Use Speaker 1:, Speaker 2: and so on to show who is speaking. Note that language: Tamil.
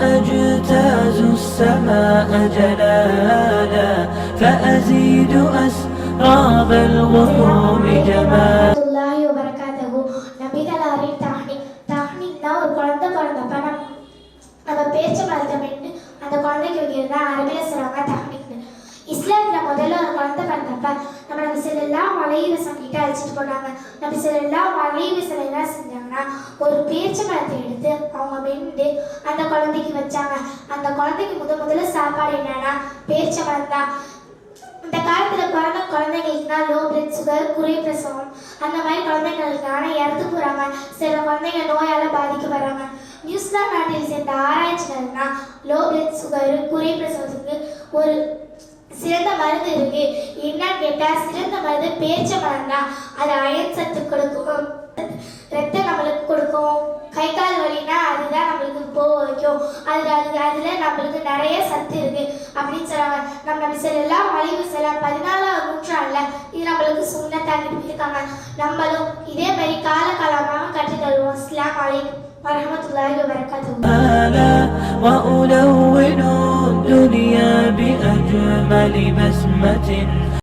Speaker 1: وأجتاز السماء جلالا فأزيد أسراب الغيوم جمالا
Speaker 2: வரமத்துல்லாஹி வபரகாத்தஹு நபிகளாரின் தாஹ்னி தாஹ்னிக்னா ஒரு குழந்தை பிறந்தப்ப நம்ம நம்ம பேச்ச மரத்தை மென்று அந்த குழந்தைக்கு வைக்கிறது தான் அரபியில் சொல்லுவாங்க தாஹ்னிக்னு இஸ்லாமில் முதல்ல ஒரு குழந்தை பிறந்தப்ப நம்ம நம்ம சிலெல்லாம் வளைவு சொல்லிட்டு அழைச்சிட்டு போனாங்க நம்ம சிலெல்லாம் வளைவு சில என்ன செஞ்சாங்கன்னா ஒரு பேச்சு மரத்தை எடுத்து அவங்க மென்று அந்த குழந்தைக்கு வச்சாங்க. அந்த குழந்தைக்கு முத முதல்ல சாப்பாடு என்னன்னா பேச்சு மரம் தான் இந்த காலத்துல பிறந்த குழந்தைங்களுக்குனா லோ பிளட் சுகர் குறை பிரசவம் அந்த மாதிரி குழந்தைங்களுக்கான இறந்து போறாங்க. சில குழந்தைங்க நோயால பாதிக்கப்படுறாங்க. நியூசிலாந்து நாட்டில் சேர்ந்த ஆராய்ச்சிகள்னா லோ பிளட் சுகர் குறை பிரசவத்துக்கு ஒரு சிறந்த மருந்து இருக்கு. என்னன்னு கேட்டா சிறந்த மருந்து பேச்ச மரம் தான் அது அயன் சத்து கொடுக்கும். போக வைக்கும் அது அது அதில் நம்மளுக்கு நிறைய சத்து இருக்கு அப்படின்னு சொல்றாங்க நம்ம நம்ம எல்லாம் வலிவு செல்லாம் பதினாலாவது நூற்றாண்டுல இது நம்மளுக்கு சுண்ணத்தாக்கி இருக்காங்க நம்மளும் இதே மாதிரி காலகாலமாக கற்றுத் தருவோம் அஸ்லாம் வலைக்கும் வரமத்துல்லாஹி வபரகாத்துஹு
Speaker 1: آلا وألون الدنيا بأجمل بسمة